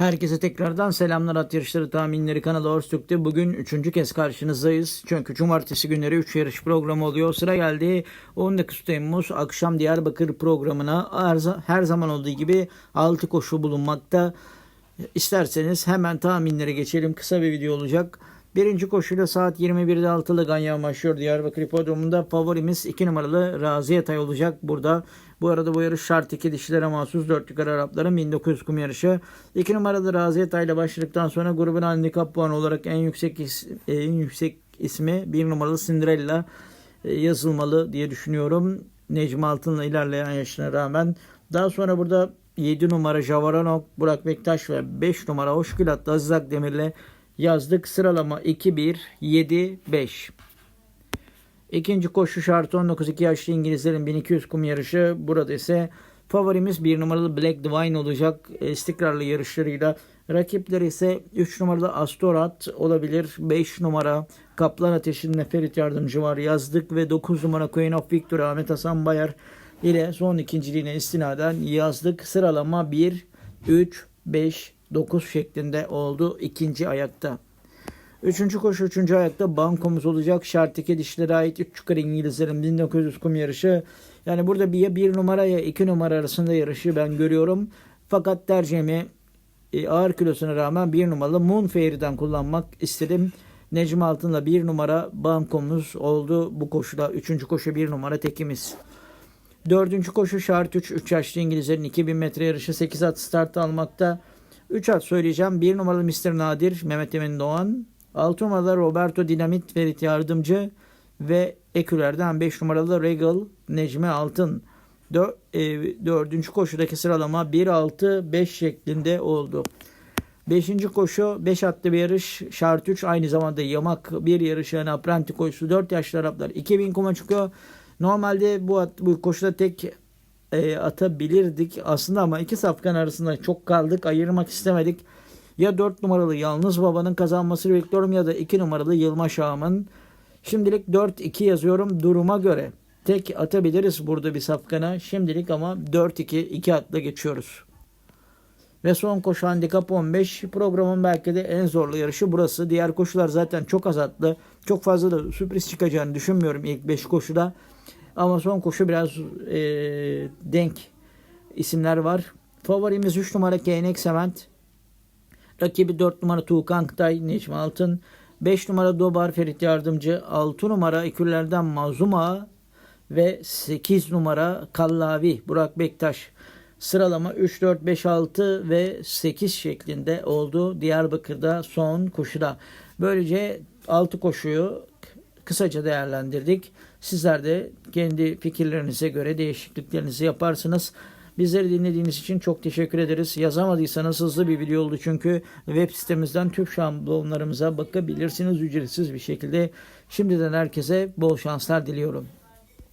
Herkese tekrardan selamlar at yarışları tahminleri kanalı Orstük'te. Bugün üçüncü kez karşınızdayız. Çünkü cumartesi günleri 3 yarış programı oluyor. Sıra geldi 19 Temmuz akşam Diyarbakır programına her, zaman olduğu gibi 6 koşu bulunmakta. İsterseniz hemen tahminlere geçelim. Kısa bir video olacak. Birinci koşuyla saat 21'de altılı Ganyan başlıyor Diyarbakır Hipodromu'nda. Favorimiz 2 numaralı Razi Yatay olacak burada. Bu arada bu yarış şart 2 dişilere mahsus 4 yukarı Arapların 1900 kum yarışı. 2 numaralı Razi Yatay ile başladıktan sonra grubun handikap puanı olarak en yüksek is, en yüksek ismi 1 numaralı Cinderella e, yazılmalı diye düşünüyorum. Necmi Altın'la ilerleyen yaşına rağmen. Daha sonra burada 7 numara Javaranok, Burak Bektaş ve 5 numara Hoşgülat'la Aziz Akdemir'le yazdık. Sıralama 2-1-7-5. İkinci koşu şartı 19-2 yaşlı İngilizlerin 1200 kum yarışı. Burada ise favorimiz 1 numaralı Black Divine olacak. İstikrarlı yarışlarıyla. Rakipleri ise 3 numaralı Astorat olabilir. 5 numara Kaplan Ateşi'nin Ferit Yardımcı var yazdık. Ve 9 numara Queen of Victory Ahmet Hasan Bayar ile son ikinciliğine istinaden yazdık. Sıralama 1, 3, 5, 9 şeklinde oldu ikinci ayakta. Üçüncü koşu üçüncü ayakta bankomuz olacak. Şart 2 dişlere ait 3 yukarı İngilizlerin 1900 kum yarışı. Yani burada bir ya bir numaraya iki numara arasında yarışı ben görüyorum. Fakat tercihimi e, ağır kilosuna rağmen bir numaralı Moonfair'den kullanmak istedim. Necmi Altın'la bir numara bankomuz oldu bu koşuda. Üçüncü koşu bir numara tekimiz. Dördüncü koşu şart 3. 3 yaşlı İngilizlerin 2000 metre yarışı 8 at start almakta. 3 at söyleyeceğim. 1 numaralı Mr. Nadir Mehmet Emin Doğan. 6 numaralı Roberto Dinamit Ferit Yardımcı ve Eküler'den 5 numaralı Regal Necmi Altın. 4. E, dördüncü koşudaki sıralama 1-6-5 şeklinde oldu. Beşinci koşu 5 atlı bir yarış. Şart 3 aynı zamanda yamak bir yarış yani apprenti koşusu. 4 yaşlı Araplar 2000 kuma çıkıyor. Normalde bu, at, bu koşuda tek e, atabilirdik aslında ama iki safkan arasında çok kaldık. Ayırmak istemedik. Ya 4 numaralı Yalnız Baba'nın kazanmasını bekliyorum ya da 2 numaralı Yılmaz Ağam'ın. Şimdilik 4-2 yazıyorum duruma göre. Tek atabiliriz burada bir safkana. Şimdilik ama 4-2 2 atla geçiyoruz. Ve son koşu handikap 15. Programın belki de en zorlu yarışı burası. Diğer koşular zaten çok az atlı. Çok fazla da sürpriz çıkacağını düşünmüyorum ilk 5 koşuda. Ama son koşu biraz e, denk isimler var. Favorimiz 3 numara KNX Cement. Rakibi 4 numara Tuğkan Kıtay, Necmi Altın. 5 numara Dobar Ferit Yardımcı. 6 numara Ekürlerden Mazuma ve 8 numara Kallavi Burak Bektaş. Sıralama 3, 4, 5, 6 ve 8 şeklinde oldu Diyarbakır'da son koşuda. Böylece 6 koşuyu kısaca değerlendirdik. Sizler de kendi fikirlerinize göre değişikliklerinizi yaparsınız. Bizleri dinlediğiniz için çok teşekkür ederiz. Yazamadıysanız hızlı bir video oldu çünkü web sitemizden tüm şablonlarımıza bakabilirsiniz ücretsiz bir şekilde. Şimdiden herkese bol şanslar diliyorum.